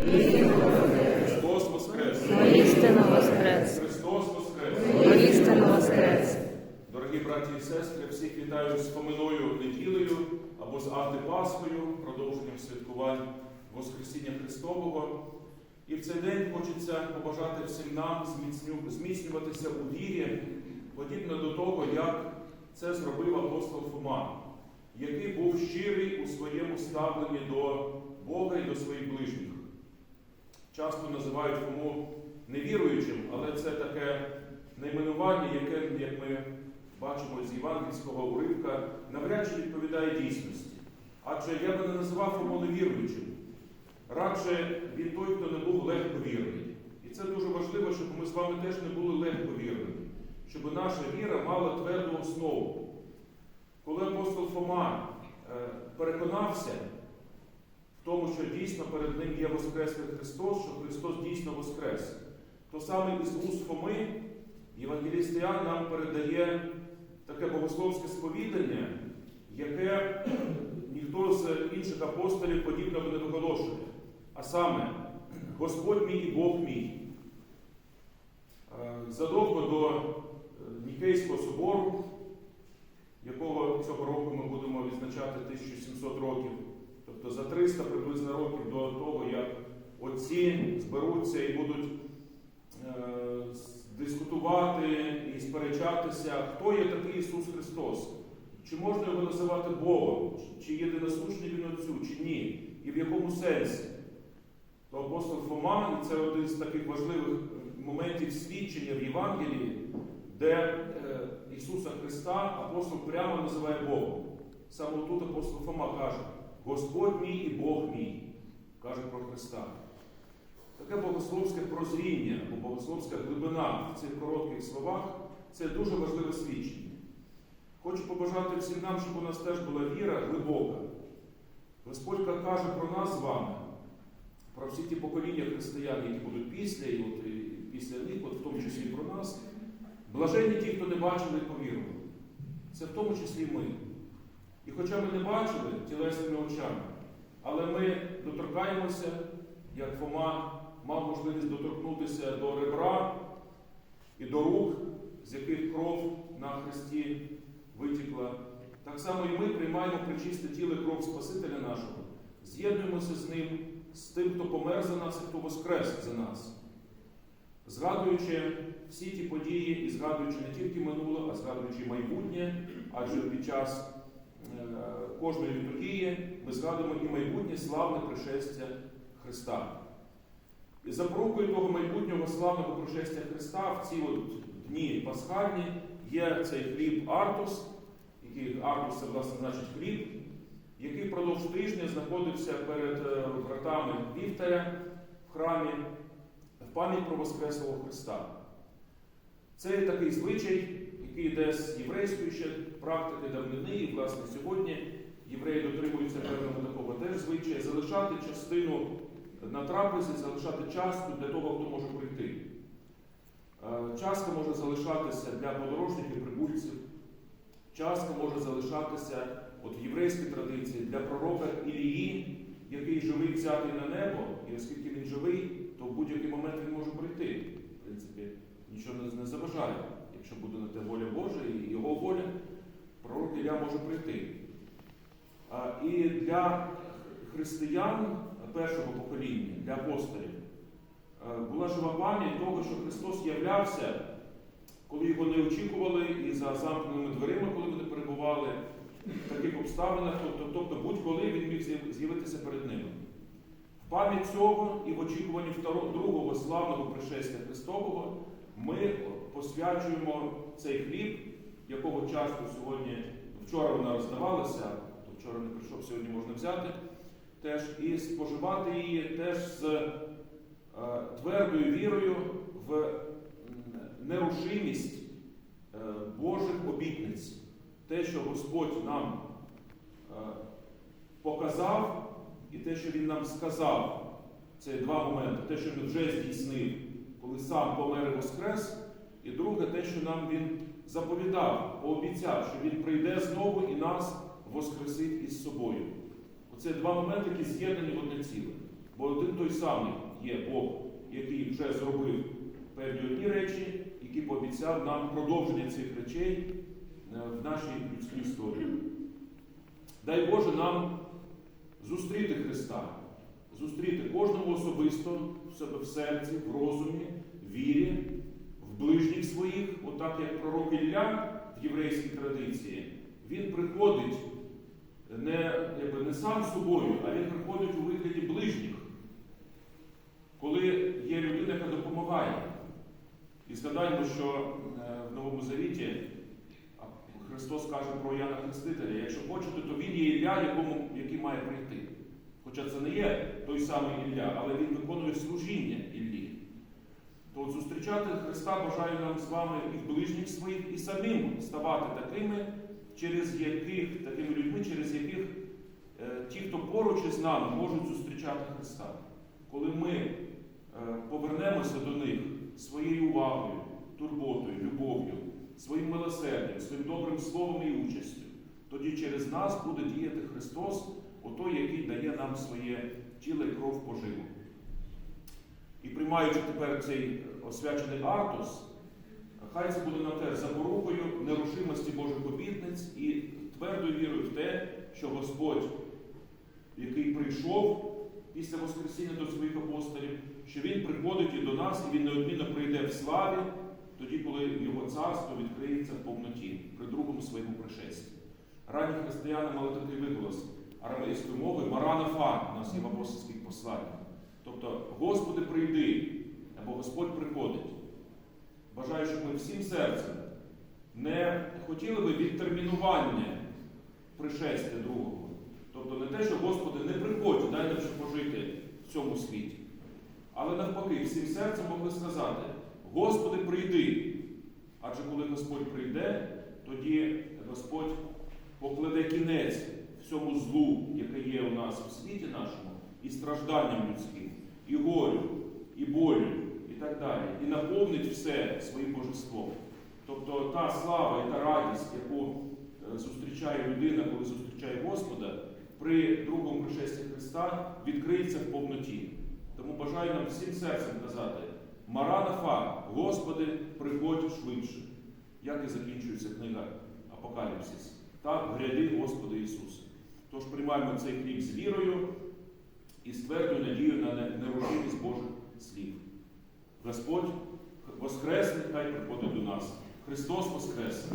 Христос Воскрес! Воістину воскрес! Христос Воскрес! Воістину воскрес! Дорогі браті і сестри, всіх вітаю з поминою неділею або з антипаскою, продовженням святкувань Воскресіння Христового. І в цей день хочеться побажати всім нам зміцнюватися у вірі, подібно до того, як це зробив апостол Фома, який був щирий у своєму ставленні до Бога і до своїх ближніх. Часто називають Фому невіруючим, але це таке найменування, яке, як ми бачимо з євангельського уривка, навряд чи відповідає дійсності. Адже я би не називав Фому невіруючим. Радше він той, хто не був легковірний. І це дуже важливо, щоб ми з вами теж не були легковірними, щоб наша віра мала тверду основу. Коли апостол Фома е, переконався тому, що дійсно перед ним є Воскреслий Христос, що Христос дійсно Воскрес, то саме із уст Фоми Євангеліст Іоанн нам передає таке богословське сповідання, яке ніхто з інших апостолів подібного не виголошує. А саме, Господь мій і Бог мій. Е, Задовго до е, Нікейського собору, якого цього року ми будемо відзначати 1700 років, тобто за 300 приблизно років до того, як отці зберуться і будуть е, дискутувати і сперечатися, хто є такий Ісус Христос, чи можна його називати Богом, чи- єдиносушний Він Отцю, чи ні, і в якому сенсі. То апостол Фома, це один з таких важливих е, моментів свідчення в Євангелії, де е, Ісуса Христа апостол прямо називає Богом. Саме тут апостол Фома каже, Господь мій і Бог мій, каже про Христа. Таке богословське прозріння або богословська глибина в цих коротких словах це дуже важливе свідчення. Хочу побажати всім нам, щоб у нас теж була віра глибока. Господь каже про нас з вами, про всі ті покоління християн, які будуть після, і, от, і після них, от в тому числі про нас. Блаженні ті, хто не бачили і повірили. Це в тому числі ми. І хоча ми не бачили тілесними очами, але ми доторкаємося, як Фома мав можливість доторкнутися до ребра і до рук, з яких кров на хресті витікла. Так само і ми приймаємо причисте тіло кров Спасителя нашого, з'єднуємося з ним, з тим, хто помер за нас і хто воскрес за нас. Згадуючи всі ті події і згадуючи не тільки минуле, а згадуючи майбутнє, адже під час кожної літургії ми згадуємо і майбутнє славне пришестя Христа. І запорукою того майбутнього славного пришестя Христа в ці от дні пасхальні є цей хліб Артус, який Артус це власне значить хліб, який впродовж тижня знаходився перед е, вратами вівтаря в храмі в пам'ять про Воскреслого Христа. Це такий звичай, який йде з єврейської ще практики давнини, і, власне, сьогодні євреї дотримуються певного такого теж звичая залишати частину на трапезі, залишати частку для того, хто може прийти. Е, Частка може залишатися для подорожніх і прибульців, частка може залишатися от в єврейській традиції для пророка Ілії, який живий взятий на небо, і оскільки він живий, то в будь-який момент він може прийти. В принципі, нічого не заважає. Якщо буде на те воля Божа і його воля, пророк Ілля може прийти. І для християн першого покоління, для апостолів, була жива пам'ять того, що Христос являвся, коли його не очікували, і за замкненими дверима, коли вони перебували в таких обставинах, тобто, тобто будь-коли він міг з'явитися перед ними. В пам'ять цього і в очікуванні другого славного пришестя Христового ми посвячуємо цей хліб, якого часто сьогодні, вчора вона роздавалася, то вчора не прийшов, сьогодні можна взяти, теж і споживати її теж з е, твердою вірою в нерушимість е, Божих обітниць. Те, що Господь нам е, показав, і те, що Він нам сказав, це два моменти. Те, що він вже здійснив, коли сам помер і воскрес, і друге, те, що нам він заповідав, пообіцяв, що він прийде знову і нас воскресить із собою. Оце два моменти, які з'єднані в одне ціле. Бо один той самий є Бог, який вже зробив певні одні речі, який пообіцяв нам продовження цих речей е, в нашій людській історії. Дай Боже нам зустріти Христа, зустріти кожному особисто в себе в серці, в розумі, вірі, ближніх своїх, отак як пророк Ілля в єврейській традиції, він приходить не, якби, не сам собою, а він приходить у вигляді ближніх, коли є людина, яка допомагає. І згадаємо, що е, в Новому Завіті Христос каже про Яна Хрестителя, якщо хочете, то він є Ілля, якому, який має прийти. Хоча це не є той самий Ілля, але він виконує служіння Іллі. То от зустрічати Христа бажаю нам з вами і в ближніх своїх, і самим ставати такими, через яких, такими людьми, через яких е, ті, хто поруч із нами, можуть зустрічати Христа. Коли ми е, повернемося до них своєю увагою, турботою, любов'ю, своїм милосердям, своїм добрим словом і участю, тоді через нас буде діяти Христос, отой, який дає нам своє тіло і кров поживу. І приймаючи тепер цей освячений артус, хай це буде нам теж запорукою нерушимості Божих обітниць і твердою вірою в те, що Господь, який прийшов після Воскресіння до своїх апостолів, що Він приходить і до нас, і Він неодмінно прийде в славі, тоді, коли Його царство відкриється в повноті при другому своєму пришесті. Ранні християни мали такий виголос арамейською мовою Маранафа є в апостольських посланнях. Тобто, Господи, прийди, або Господь приходить. Бажаю, щоб ми всім серцем не хотіли би відтермінування пришестя другого. Тобто не те, що Господи, не приходь, дай нам пожити в цьому світі. Але навпаки, всім серцем могли сказати: Господи, прийди. Адже коли Господь прийде, тоді Господь покладе кінець всьому злу, яке є у нас у світі нашому, і стражданням людським, і горю, і болю, так далі, і наповнить все своїм божеством. Тобто та слава і та радість, яку е, зустрічає людина, коли зустрічає Господа, при другому пришесті Христа відкриється в повноті. Тому бажаю нам всім серцем казати: Маранафа, Господи, приходь швидше. Як і закінчується книга Апокаліпсис. Так, гряди, Господи Ісусе. Тож приймаємо цей хліб з вірою і з твердою надією на нерушимість Божих слів. Господь Воскресне, хай приходить до нас. Христос Воскрес!